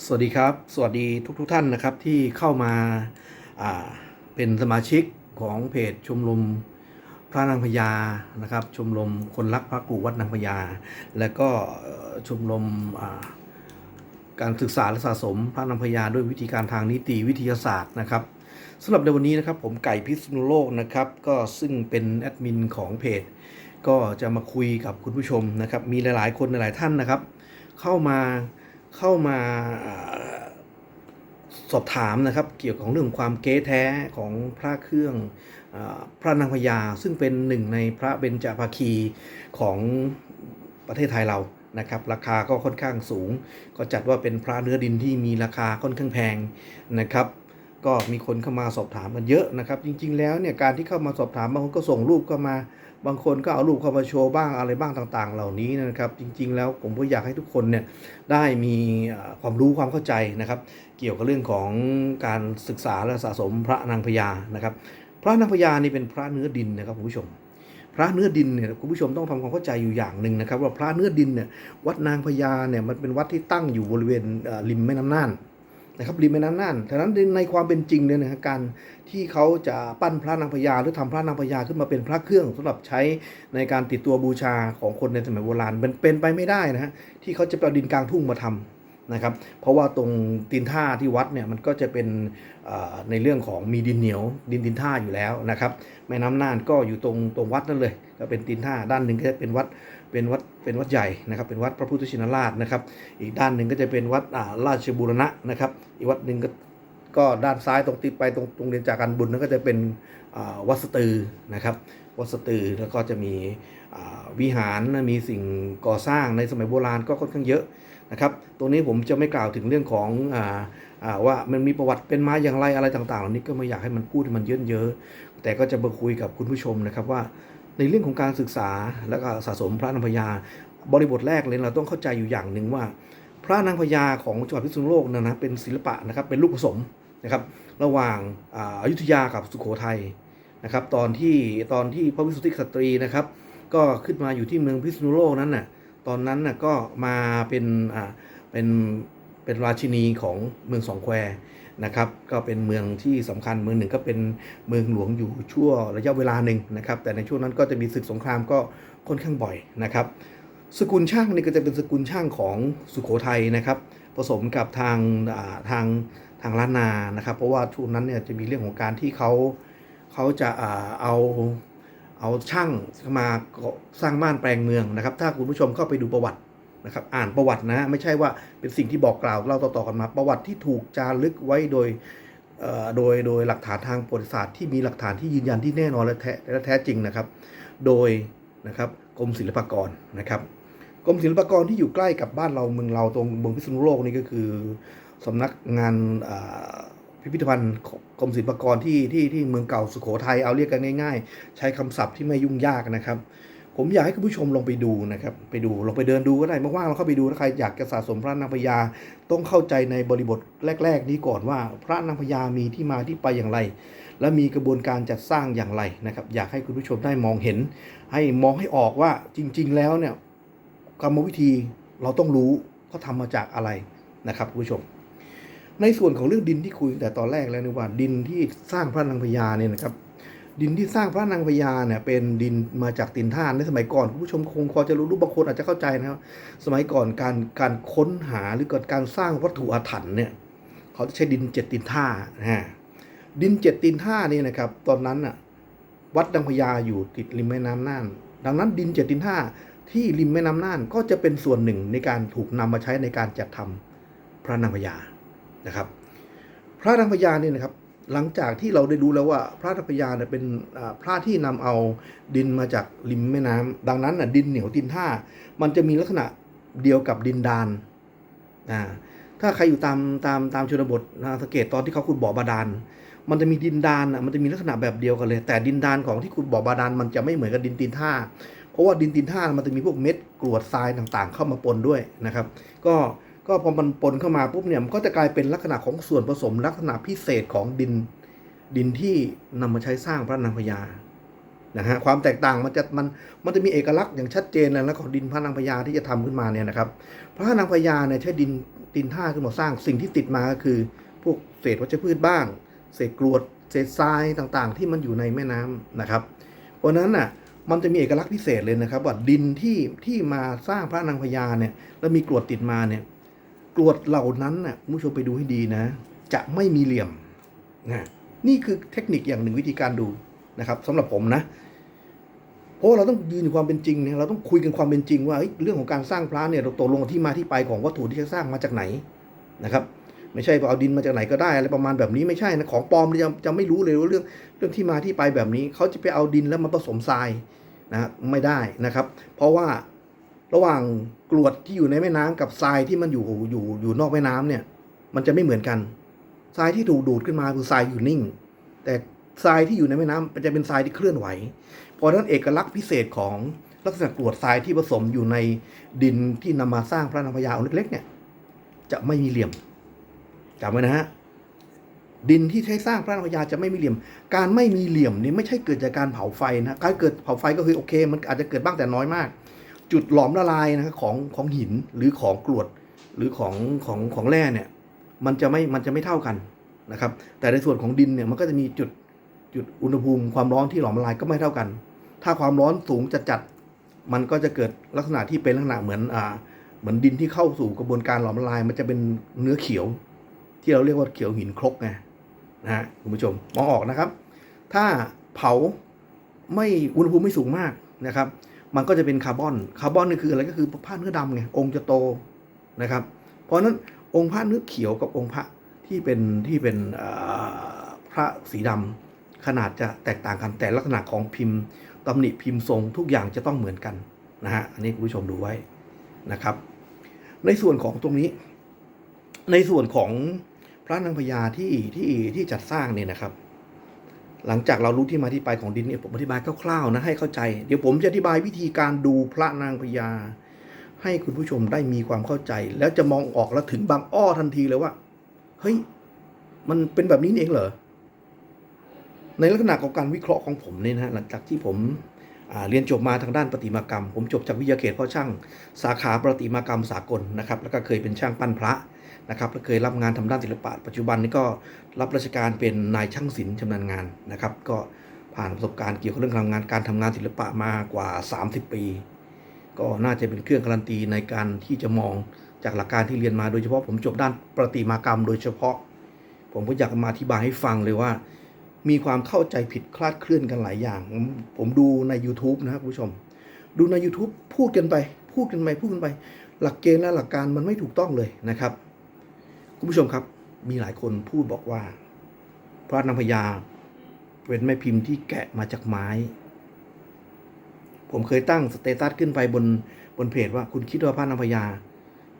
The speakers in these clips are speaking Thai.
สวัสดีครับ สวัสดีทุกทท่านนะครับที่เข้ามาาเป็นสมาชิกของเพจชมรมพระนางพญานะครับ ชมรมคนรักพระกูวัดนางพญาและก็ชมรมาการศึกษาและสะสมพระนางพญาด้วยวิธีการทางนิติวิทยาศาสตร์นะครับสำหรับในวันนี้นะครับผมไก่พิษณุโลกนะครับ ก็ซึ่งเป็นแอดมินของเพจ ก็จะมาคุยกับคุณผู้ชมนะครับ มีหลาย ๆ คนหลายท่านนะครับ เข้ามา เข้ามาสอบถามนะครับเกี่ยวกับเรื่องความเก๊แท้ของพระเครื่องอพระนางพญาซึ่งเป็นหนึ่งในพระเบญจภาคีของประเทศไทยเรานะครับ ราคาก็ค่อนข้างสูง ก็จัดว่าเป็นพระเนื้อดินที่มีราคาค่อนข้างแพงนะครับ ก็มีคนเข้ามาสอบถามกันเยอะนะครับ จริง ๆ แล้วเนี่ยการที่เข้ามาสอบถามบางคนก็ส่งรูปเข้ามา บางคนก็เอารูปเข้ามาโชว์บ้างอะไรบ้างต่างๆ เหล่านี้นะครับ จริงๆ แล้วผมก็อยากให้ทุกคนเนี่ยได้มีความรู้ความเข้าใจนะครับ เกี่ยวกับเรื่องของการศึกษาและสะสมพระนางพญานะครับ พระนางพญานี่เป็นพระเนื้อดินนะครับคุณผู้ชม พระเนื้อดินเนี่ยคุณผู้ชมต้องทำความเข้าใจอยู่อย่างหนึ่งนะครับ ว่าพระเนื้อดินเนี่ยวัดนางพญาเนี่ยมันเป็นวัดที่ตั้งอยู่บริเวณริมแม่น้ำน่าน นะครับริมแม่น้ำน่านฉะนั้นในความเป็นจริงเนี่ยนะการที่เขาจะปั้นพระนางพญาหรือทำพระนางพญาขึ้นมาเป็นพระเครื่องสำหรับใช้ในการติดตัวบูชาของคนในสมัยโบราณเป็นเป็นไปไม่ได้นะฮะที่เขาจะเอาดินกลางทุ่งมาทำนะครับเพราะว่าตรงตีนท่าที่วัดเนี่ยมันก็จะเป็นในเรื่องของมีดินเหนียวดินดินท่าอยู่แล้วนะครับแม่น้ำน่านก็อยู่ตรงตรงวัดนั่นเลย ก็เป็นตีนท่าด้านหนึ่งก็จะเป็นวัด เป็นวัดเป็นวัดใหญ่นะครับ เป็นวัดพระพุทธชินราชนะครับ อีกด้านหนึ่งก็จะเป็นวัดอ่าราชบูรณะนะครับ อีกวัดหนึ่งก็ก็ด้านซ้ายตรงติดไปตรงตรงเรียนจากการบุญนั่นก็จะเป็นอ่าวัดสตือนะครับวัดสตือแล้วก็จะมีอ่าวิหารมีสิ่งก่อสร้างในสมัยโบราณก็ค่อนข้างเยอะนะครับ ตรงนี้ผมจะไม่กล่าวถึงเรื่องของอ่าอ่าว่ามันมีประวัติเป็นมาอย่างไรอะไรต่างๆ เหล่านี้ก็ไม่อยากให้มันพูดมันเยอะเยอะ แต่ก็จะมาคุยกับคุณผู้ชมนะครับว่า ในเรื่องของการศึกษาและก็สะสมพระนางพญาบริบทแรกเลยเราต้องเข้าใจอยู่อย่างหนึ่งว่า พระนางพญาของจังหวัดพิษณุโลกนะนะเป็นศิลปะนะครับเป็นลูกผสมนะครับระหว่างอาอยุธยากับสุโขทัยนะครับตอนที่ตอนที่พระวิสุทธิสตรีนะครับ ก็ขึ้นมาอยู่ที่เมืองพิษณุโลกนั้นน่ะตอนนั้นน่ะก็มาเป็นอ่าเป็น เป็นราชินีของเมืองสองแควนะครับ ก็เป็นเมืองที่สำคัญเมืองหนึ่งก็เป็นเมืองหลวงอยู่ชั่วระยะเวลาหนึ่งนะครับ แต่ในช่วงนั้นก็จะมีศึกสงครามก็ค่อนข้างบ่อยนะครับ สกุลช่างนี่ก็จะเป็นสกุลช่างของสุโขทัยนะครับ ผสมกับทางทางทางล้านนานะครับ เพราะว่าช่วงนั้นเนี่ยจะมีเรื่องของการที่เขาเขาจะเอาเอาช่างมาสร้างบ้านแปลงเมืองนะครับ ถ้าคุณผู้ชมเข้าไปดูประวัติ นะครับอ่านประวัตินะ ไม่ใช่ว่าเป็นสิ่งที่บอกกล่าวเล่าต่อๆกันมา ประวัติที่ถูกจารึกไว้โดยโดยโดยหลักฐานทางประวัติศาสตร์ที่มีหลักฐานที่ยืนยันที่แน่นอนและแท้และแท้จริงนะครับ โดยนะครับกรมศิลปากรนะครับกรมศิลปากรที่อยู่ใกล้กับบ้านเราเมืองเราตรงเมืองพิษณุโลกนี่ก็คือสำนักงานพิพิธภัณฑ์กรมศิลปากรที่ที่ที่เมืองเก่าสุโขทัยเอาเรียกกันง่าย ๆ ใช้คำศัพท์ที่ไม่ยุ่งยากนะครับ ผมอยากให้คุณผู้ชมลงไปดูนะครับไปดูลงไปเดินดูก็ได้ไม่ว่างเราเข้าไปดูถ้าใครอยากจะสะสมพระนางพญาต้องเข้าใจในบริบทแรก ๆ นี้ก่อนว่า พระนางพญามีที่มาที่ไปอย่างไร และมีกระบวนการจัดสร้างอย่างไรนะครับ อยากให้คุณผู้ชมได้มองเห็น ให้มองให้ออกว่าจริง ๆ แล้วเนี่ยกรรมวิธีเราต้องรู้เขาทำมาจากอะไรนะครับคุณผู้ชม ในส่วนของเรื่องดินที่คุยแต่ตอนแรกแล้วนี่ว่าดินที่สร้างพระนางพญาเนี่ยนะครับ ดินที่สร้างพระนางพญาเนี่ยเป็นดินมาจากตินท่านในสมัยก่อนคุณผู้ชมคงพอจะรู้รู้บางคนอาจจะเข้าใจนะครับ สมัยก่อนการการค้นหาหรือกการสร้างวัตถุอาถรรพ์เนี่ยเขาจะใช้ดินเจ็ดตินท่านะฮะดินเจ็ดตินท่านี่นะครับ ตอนนั้นน่ะวัดนางพญาอยู่ติดริมแม่น้ำน่าน ดังนั้นดินเจ็ดตินท่าที่ริมแม่น้ำน่านก็จะเป็นส่วนหนึ่งในการถูกนำมาใช้ในการจัดทำพระนางพญานะครับ พระนางพญาเนี่ยนะครับ หลังจากที่เราได้รู้แล้วว่าพระนางพญาเนี่ยเป็นพระที่นำเอาดินมาจากริมแม่น้ำดังนั้นน่ะดินเหนียวดินท่า มันจะมีลักษณะเดียวกับดินดานอ่าถ้าใครอยู่ตามตามตามชนบทนะสังเกตตอนที่เขาขุดบ่อบาดาลมันจะมีดินดานอะมันจะมีลักษณะแบบเดียวกันเลย แต่ดินดานของที่ขุดบ่อบาดาลมันจะไม่เหมือนกับดินตีนท่า เพราะว่าดินตีนท่ามันจะมีพวกเม็ดกรวดทรายต่างๆ เข้ามาปนด้วยนะครับ ก็ ก็พอมันปนเข้ามาปุ๊บเนี่ยมันก็จะกลายเป็นลักษณะของส่วนผสมลักษณะพิเศษของดินดินที่นำมาใช้สร้างพระนางพญานะฮะความแตกต่างมันจะมันมันจะมีเอกลักษณ์อย่างชัดเจนเลยนะของดินพระนางพญาที่จะทำขึ้นมาเนี่ยนะครับพระนางพญาเนี่ยใช้ดินดินท่าขึ้นมาสร้างสิ่งที่ติดมาก็คือ พวกเศษวัชพืชบ้าง เศษกรวดเศษทรายต่างๆ ที่มันอยู่ในแม่น้ำนะครับ เพราะฉะนั้นน่ะมันจะมีเอกลักษณ์พิเศษเลยนะครับ ว่าดินที่ที่มาสร้างพระนางพญาเนี่ยแล้วมีกรวดติดมาเนี่ย กรวดเหล่านั้นน่ะคุณผู้ชมไปดูให้ดีนะ จะไม่มีเหลี่ยมนะนี่คือเทคนิคอย่างหนึ่งวิธีการดูนะครับสำหรับผมนะเพราะเราต้องยืนอยู่ความเป็นจริงเนี่ยเราต้องคุยกันความเป็นจริงว่าเเรื่องของการสร้างพระเนี่ยเราตกลงที่มาที่ไปของวัตถุที่จะสร้างมาจากไหนนะครับไม่ใช่ว่าเอาดินมาจากไหนก็ได้อะไรประมาณแบบนี้ไม่ใช่นะของปลอมจะจะไม่รู้เลยว่าเรื่องเรื่องที่มาที่ไปแบบนี้เขาจะไปเอาดินแล้วมาผสมทรายนะไม่ได้นะครับ เพราะว่า ระหว่างกรวดที่อยู่ในแม่น้ำกับทรายที่มันอยู่อยู่อยู่นอกแม่น้ำเนี่ย มันจะไม่เหมือนกันทรายที่ถูกดูดขึ้นมาคือทรายอยู่นิ่ง แต่ทรายที่อยู่ในแม่น้ำมันจะเป็นทรายที่เคลื่อนไหว เพราะนั้นเอกลักษณ์พิเศษของลักษณะกรวดทรายที่ผสมอยู่ในดินที่นำมาสร้างพระนางพญาองค์เล็กๆ เนี่ย จะไม่มีเหลี่ยมจำไว้นะฮะดินที่ใช้สร้างพระนางพญาจะไม่มีเหลี่ยม การไม่มีเหลี่ยมนี่ไม่ใช่เกิดจากการเผาไฟนะการเกิดเผาไฟก็คือโอเค มันอาจจะเกิดบ้างแต่น้อยมาก จุดหลอมละลายนะครับของของหินหรือของกรวดหรือของของของแร่เนี่ยมันจะไม่มันจะไม่เท่ากันนะครับ แต่ในส่วนของดินเนี่ยมันก็จะมีจุดจุดอุณหภูมิความร้อนที่หลอมละลายก็ไม่เท่ากัน ถ้าความร้อนสูงจัดจัดมันก็จะเกิดลักษณะที่เป็นลักษณะเหมือนอ่าเหมือนดินที่เข้าสู่กระบวนการหลอมละลาย มันจะเป็นเนื้อเขียว ที่เราเรียกว่าเขียวหินครกไงนะฮะคุณผู้ชมมองออกนะครับ ถ้าเผาไม่อุณหภูมิไม่สูงมากนะครับ มันก็จะเป็นคาร์บอนคาร์บอนนี่คืออะไรก็คือผ้าเนื้อดำไงองค์จะโตนะครับ เพราะฉะนั้นองค์พระเนื้อเขียวกับองค์พระที่เป็นที่เป็นพระสีดำขนาดจะแตกต่างกันแต่ลักษณะของพิมพ์ตำหนิพิมพ์ทรงทุกอย่างจะต้องเหมือนกันนะฮะอันนี้คุณผู้ชมดูไว้นะครับ ในส่วนของตรงนี้ ในส่วนของพระนางพญาที่ที่ที่จัดสร้างเนี่ยนะครับ หลังจากเรารู้ที่มาที่ไปของดินเนี่ยผมอธิบายคร่าวๆนะให้เข้าใจ เดี๋ยวผมจะอธิบายวิธีการดูพระนางพญาให้คุณผู้ชมได้มีความเข้าใจ แล้วจะมองออกแล้วถึงบางอ้อทันทีเลยว่า เฮ้ย มันเป็นแบบนี้เองเหรอ ในลักษณะของการวิเคราะห์ของผมเนี่ยนะหลังจากที่ผมเรียนจบมาทางด้านประติมากรรม ผมจบจากวิทยาเขตพ่อช่าง สาขาประติมากรรมสากลนะครับ แล้วก็เคยเป็นช่างปั้นพระ นะครับเคยรับงานทำด้านศิลปะ ปัจจุบันนี้ก็รับราชการเป็นนายช่างศิลป์ชำนาญงานนะครับ ก็ผ่านประสบการณ์เกี่ยวกับเรื่องทำงานการทำงานศิลปะมากว่า 30 ปี ก็น่าจะเป็นเครื่องการันตีในการที่จะมองจากหลักการที่เรียนมาโดยเฉพาะผมจบด้านประติมากรรม โดยเฉพาะ ผมก็อยากมาอธิบายให้ฟังเลยว่า มีความเข้าใจผิดคลาดเคลื่อนกันหลายอย่าง ผมดูใน YouTube นะครับคุณผู้ชม ดูใน YouTube พูดกันไป พูดกันไปพูดกันไป หลักเกณฑ์และหลักการมันไม่ถูกต้องเลยนะครับ คุณผู้ชมครับ มีหลายคนพูดบอกว่า พระนางพญาเป็นแม่พิมพ์ที่แกะมาจากไม้ ผมเคยตั้งสเตตัสขึ้นไปบนบนเพจว่าคุณคิดว่าพระนางพญา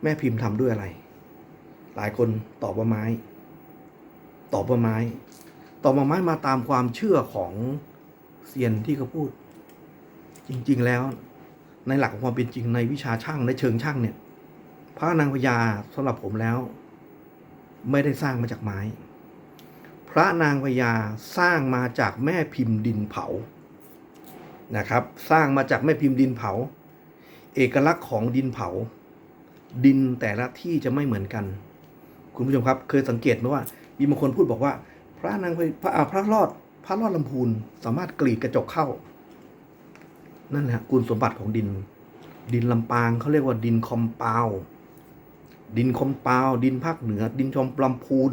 แม่พิมพ์ทำด้วยอะไร หลายคนตอบว่าไม้ ตอบว่าไม้ ตอบว่าไม้มาตามความเชื่อของเซียนที่เขาพูด จริง ๆ แล้วในหลักของความเป็นจริงในวิชาช่างในเชิงช่างเนี่ย พระนางพญาสำหรับผมแล้ว ไม่ได้สร้างมาจากไม้ พระนางพญาสร้างมาจากแม่พิมพ์ดินเผานะครับ สร้างมาจากแม่พิมพ์ดินเผา เอกลักษณ์ของดินเผา ดินแต่ละที่จะไม่เหมือนกัน คุณผู้ชมครับ เคยสังเกตไหมว่า มีบางคนพูดบอกว่า พระนางพระอาพระรอด พระรอดลำพูนสามารถกรีดกระจกเข้า นั่นแหละคุณสมบัติของดิน ดินลำปางเขาเรียกว่าดินคอมเปา ดินคอมเปาวดินภาคเหนือ ดินชมปลำพูน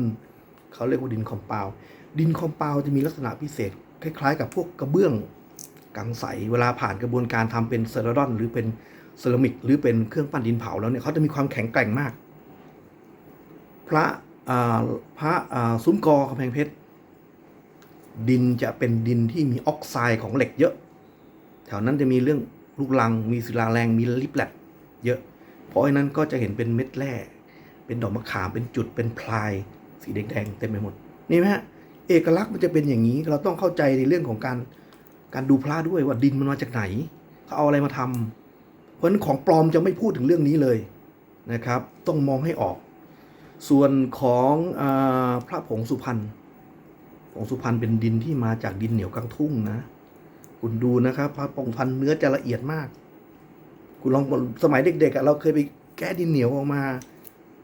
เขาเรียกว่าดินคอมเปาวดินคอมเปาวจะมีลักษณะพิเศษ คล้ายๆ กับพวกกระเบื้องกังใสเวลาผ่านกระบวนการทำเป็นเซราดอน หรือเป็นเซรามิก หรือเป็นเครื่องปั้นดินเผาแล้วเนี่ยเขาจะมีความแข็งแกร่งมาก พระพระซุ้มกอกำแพงเพชรดินจะเป็นดินที่มีออกไซด์ของเหล็กเยอะ แถวนั้นจะมีเรื่องลูกลังมีศิลาแรงมีลิปแลตเยอะ เพราะฉะนั้นก็จะเห็นเป็นเม็ดแร่ เป็นดอกมะขาม เป็นจุด เป็นพลาย สีแดงๆเต็มไปหมด นี่ไหมฮะ เอกลักษณ์มันจะเป็นอย่างนี้ เราต้องเข้าใจในเรื่องของการ การดูพระด้วยว่าดินมันมาจากไหน เขาเอาอะไรมาทำเพราะฉะนั้นของปลอมจะไม่พูดถึงเรื่องนี้เลยนะครับ ต้องมองให้ออก ส่วนของอพระผงสุพรรณ ผงสุพรรณเป็นดินที่มาจากดินเหนียวกลางทุ่งนะ คุณดูนะครับ พระปองพันเนื้อจะละเอียดมาก คุณลองสมัยเด็กๆเราเคยไปแก้ดินเหนียวออกมา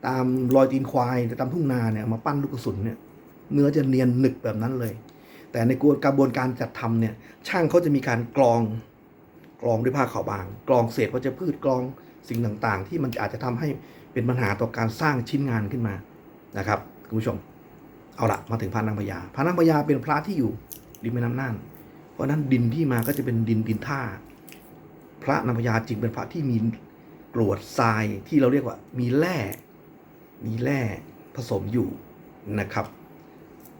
ตามรอยตีนควายตามทุ่งนาเนี่ยมาปั้นลูกกระสุนเนี่ยเนื้อจะเนียนหนึบแบบนั้นเลย แต่ในกระบวนการจัดทำเนี่ย ช่างเขาจะมีการกรองกรองด้วยผ้าขาวบาง กรองเศษวัชพืชกรองสิ่งต่างๆ ที่มันอาจจะทำให้เป็นปัญหาต่อการสร้างชิ้นงานขึ้นมานะครับคุณผู้ชมเอาละมาถึงพระนางพญาพระนางพญาเป็นพระที่อยู่ริมแม่น้ำน่าน เพราะนั้นดินที่มาก็จะเป็นดินดินท่า พระนางพญาจึงเป็นพระที่มีกรวดทรายที่เราเรียกว่า มีแร่มีแร่ผสมอยู่นะครับ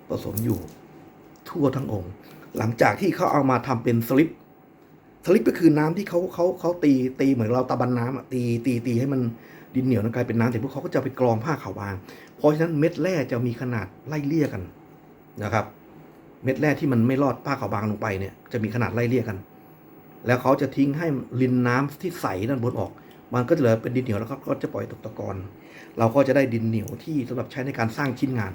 ผสมอยู่ทั่วทั้งองค์ หลังจากที่เขาเอามาทำเป็นสลิปสลิปก็คือน้ำที่เขาเขาเขาตีตีเหมือนเราตะบันน้ำตีตีตีให้มันดินเหนียวนั้นกลายเป็นน้ำเสร็จพวกเขาก็จะไปกรองผ้าขาวบาง เพราะฉะนั้นเม็ดแร่จะมีขนาดไล่เลี่ยกันนะครับ เม็ดแร่ที่มันไม่รอดผ้าขาวบางลงไปเนี่ยจะมีขนาดไล่เลี่ยกัน แล้วเขาจะทิ้งให้ลินน้ำที่ใสด้านบนออก มันก็จะเหลือเป็นดินเหนียวแล้วก็จะปล่อยตกตะกอนเราก็จะได้ดินเหนียวที่สำหรับใช้ในการสร้างชิ้นงาน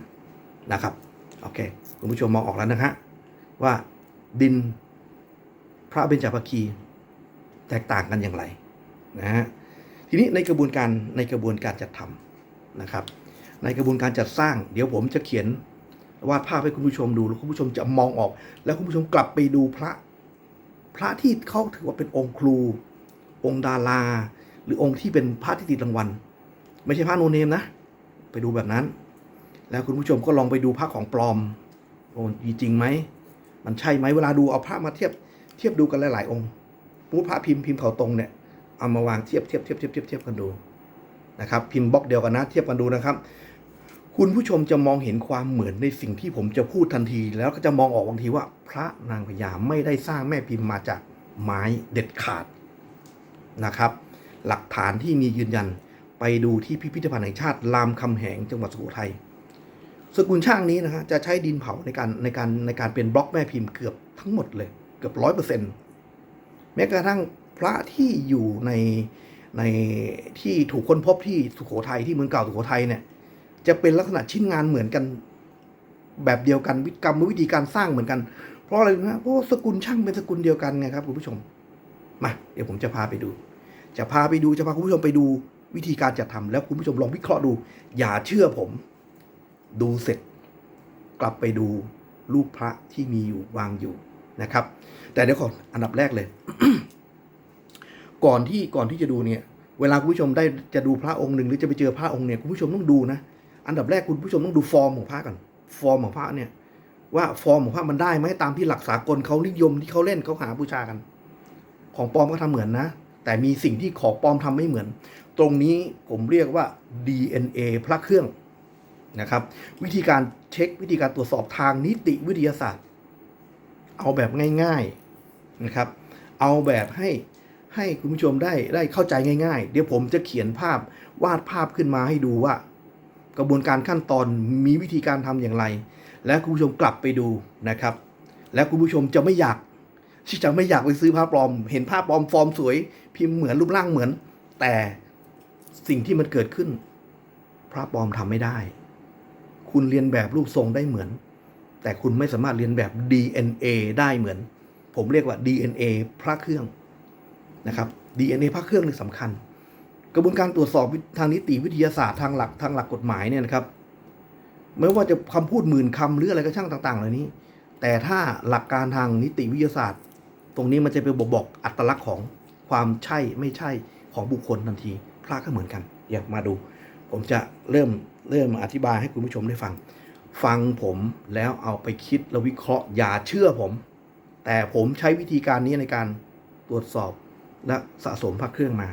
นะครับโอเคคุณผู้ชมมองออกแล้วนะฮะว่าดินพระเบญจภคีแตกต่างกันอย่างไรนะฮะทีนี้ในกระบวนการในกระบวนการจัดทำนะครับ ในกระบวนการจัดสร้าง เดี๋ยวผมจะเขียนวาดภาพให้คุณผู้ชมดูแล้วคุณผู้ชมจะมองออก แล้วคุณผู้ชมกลับไปดูพระ พระที่เขาถือว่าเป็นองค์ครู องค์ดารา หรือองค์ที่เป็นพระที่ติดรางวัล ไม่ใช่พระโนเนมนะ ไปดูแบบนั้น แล้วคุณผู้ชมก็ลองไปดูพระของปลอมโอ้จริงไหม มันใช่ไหมเวลาดูเอาพระมาเทียบเทียบดูกันหลาย ๆ องค์ปูพระพิมพ์พิมพ์เขาตรงเนี่ยเอามาวางเทียบเทียบเทียบเทียบเทียบเทียบกันดูนะครับพิมพ์บล็อกเดียวกันนะเทียบกันดูนะครับ คุณผู้ชมจะมองเห็นความเหมือนในสิ่งที่ผมจะพูดทันที แล้วก็จะมองออกบางทีว่า พระนางพญาไม่ได้สร้างแม่พิมพ์มาจากไม้เด็ดขาดนะครับ หลักฐานที่มียืนยันไปดูที่พิพิธภัณฑ์แห่งชาติรามคำแหงจังหวัดสุโขทัยสกุลช่างนี้นะฮะจะใช้ดินเผาในการในการในการเป็นบล็อกแม่พิมพ์เกือบทั้งหมดเลยเกือบร้อยเปอร์เซ็นต์แม้กระทั่งพระที่อยู่ในในที่ถูกค้นพบที่สุโขทัยที่เมืองเก่าสุโขทัยเนี่ย จะเป็นลักษณะชิ้นงานเหมือนกัน แบบเดียวกันวิธกรรมวิธีการสร้างเหมือนกัน เพราะอะไรนะเพราะสกุลช่างเป็นสกุลเดียวกันไงครับคุณผู้ชมมาเดี๋ยวผมจะพาไปดู จะพาไปดูจะพาคุณผู้ชมไปดูวิธีการจัดทำแล้วคุณผู้ชมลองวิเคราะห์ดู อย่าเชื่อผม ดูเสร็จ กลับไปดูรูปพระที่มีอยู่วางอยู่นะครับ แต่เดี๋ยวก่อนอันดับแรกเลย ก่อนที่ก่อนที่จะดูเนี่ย เวลาคุณผู้ชมได้จะดูพระองค์หนึ่งหรือจะไปเจอพระองค์เนี่ยคุณผู้ชมต้องดูนะ อันดับแรกคุณผู้ชมต้องดูฟอร์มของพระก่อนฟอร์มของพระเนี่ยว่าฟอร์มของพระมันได้ไหมตามที่หลักสากลเขานิยมที่เขาเล่นเขาหาบูชากัน ของปลอมก็ทำเหมือนนะ แต่มีสิ่งที่ของปลอมทำไม่เหมือน ตรงนี้ผมเรียกว่า DNA พระเครื่องนะครับ วิธีการเช็ควิธีการตรวจสอบทางนิติวิทยาศาสตร์ เอาแบบง่ายๆนะครับ เอาแบบให้ให้คุณผู้ชมได้ได้เข้าใจง่าย ๆ เดี๋ยวผมจะเขียนภาพวาดภาพขึ้นมาให้ดูว่า กระบวนการขั้นตอนมีวิธีการทำอย่างไร และคุณผู้ชมกลับไปดูนะครับ และคุณผู้ชมจะไม่อยากที่จะไม่อยากไปซื้อผ้าปลอม เห็นผ้าปลอมฟอร์มสวย พิมพ์เหมือนรูปร่างเหมือน แต่สิ่งที่มันเกิดขึ้นพระปลอมทำไม่ได้ คุณเรียนแบบรูปทรงได้เหมือน แต่คุณไม่สามารถเรียนแบบ DNA ได้เหมือน ผมเรียกว่า DNA พระเครื่องนะครับ DNA พระเครื่องนี่สำคัญ กระบวนการตรวจสอบทางนิติวิทยาศาสตร์ทางหลักทางหลักกฎหมายเนี่ยนะครับ ไม่ว่าจะคำพูดหมื่นคำหรืออะไรก็ช่างต่าง ๆ เหล่านี้ แต่ถ้าหลักการทางนิติวิทยาศาสตร์ ตรงนี้มันจะไปบอกบอกอัตลักษณ์ของความใช่ไม่ใช่ของบุคคลทันทีพระก็เหมือนกัน อยากมาดู ผมจะเริ่มเริ่มอธิบายให้คุณผู้ชมได้ฟัง ฟังผมแล้วเอาไปคิดแล้ววิเคราะห์อย่าเชื่อผม แต่ผมใช้วิธีการนี้ในการตรวจสอบและสะสมพระเครื่องมา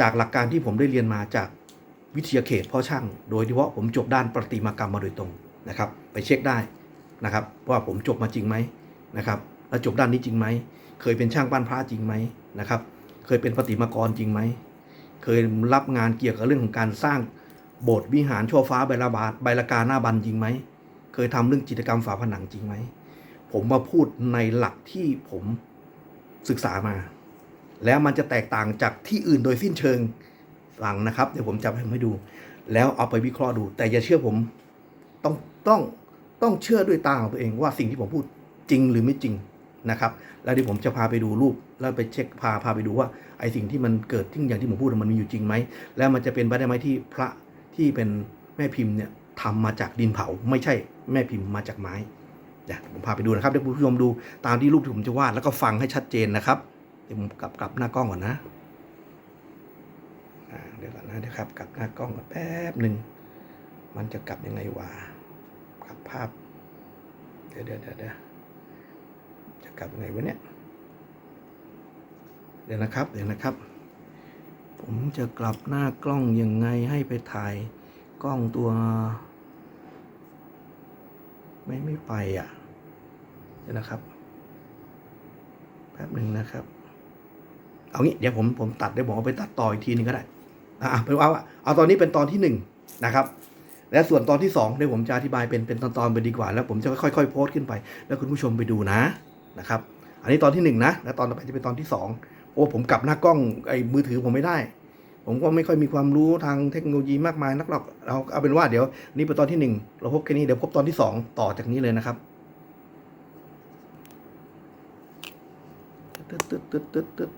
จากหลักการที่ผมได้เรียนมาจากวิทยาเขตพ่อช่าง โดยเฉพาะผมจบด้านประติมากรรมมาโดยตรงนะครับ ไปเช็คได้นะครับว่าผมจบมาจริงไหมนะครับ แล้วจบด้านนี้จริงไหม เคยเป็นช่างปั้นพระจริงไหมนะครับ เคยเป็นประติมากรจริงไหม เคยรับงานเกี่ยวกับเรื่องของการสร้างโบสถ์วิหารชั่วฟ้าใบละบาทใบละกาหน้าบันจริงไหม เคยทำเรื่องจิตรกรรมฝาผนังจริงไหม ผมมาพูดในหลักที่ผมศึกษามา แล้วมันจะแตกต่างจากที่อื่นโดยสิ้นเชิงฟังนะครับ เดี๋ยวผมจะทำให้ดู แล้วเอาไปวิเคราะห์ดู แต่อย่าเชื่อผมต้องต้องต้องเชื่อด้วยตาของตัวเองว่าสิ่งที่ผมพูดจริงหรือไม่จริงนะครับ แล้วเดี๋ยวผมจะพาไปดูรูป แล้วไปเช็คพาพาไปดูว่าไอสิ่งที่มันเกิดที่อย่างที่ผมพูดมันมีอยู่จริงไหมแล้วมันจะเป็นไปได้ไหมที่พระที่เป็นแม่พิมพ์เนี่ยทำมาจากดินเผา ไม่ใช่แม่พิมพ์มาจากไม้เดี๋ยวผมพาไปดูนะครับเดี๋ยวผู้ชมดูตามที่รูปที่ผมจะวาดแล้วก็ฟังให้ชัดเจนนะครับ ดี๋ยวผมกลับกลับหน้ากล้องก่อนนะเดี๋ยวก่อนนะเดี๋ยวครับ กลับหน้ากล้องก่อนแป๊บหนึ่งมันจะกลับยังไงวะกลับภาพเดี๋ยวเดี๋ยวเดี๋ยวเดี๋ยวจะกลับยังไงวะเนี่ยเดี๋ยวนะครับ เดี๋ยวนะครับ ผมจะกลับหน้ากล้องยังไงให้ไปถ่ายกล้องตัว ไม่ไม่ไปอะ เดี๋ยวนะครับ แป๊บหนึ่งนะครับ เอางี้เดี๋ยวผมผมตัดเดี๋ยวผมเอาไปตัดต่ออีกทีนึงก็ได้อะเป็นว่าเอาตอนนี้เป็นตอนที่หนึ่งนะครับ และส่วนตอนที่สองเดี๋ยวผมจะอธิบายเป็นเป็นตอนๆไปดีกว่า แล้วผมจะค่อยๆโพสต์ขึ้นไป แล้วคุณผู้ชมไปดูนะนะครับ อันนี้ตอนที่หนึ่งนะแล้วตอนต่อไปจะเป็นตอนที่สองโอ้ผมกลับหน้ากล้องไอ้มือถือผมไม่ได้ ผมก็ไม่ค่อยมีความรู้ทางเทคโนโลยีมากมายนักหรอกเราเอาเป็นว่าเดี๋ยวนี่เป็นตอนที่หนึ่งเราพบแค่นี้เดี๋ยวพบตอนที่สองต่อจากนี้เลยนะครับตึ๊ดตึ๊ดตึ๊ดตึ๊ดตึ๊ด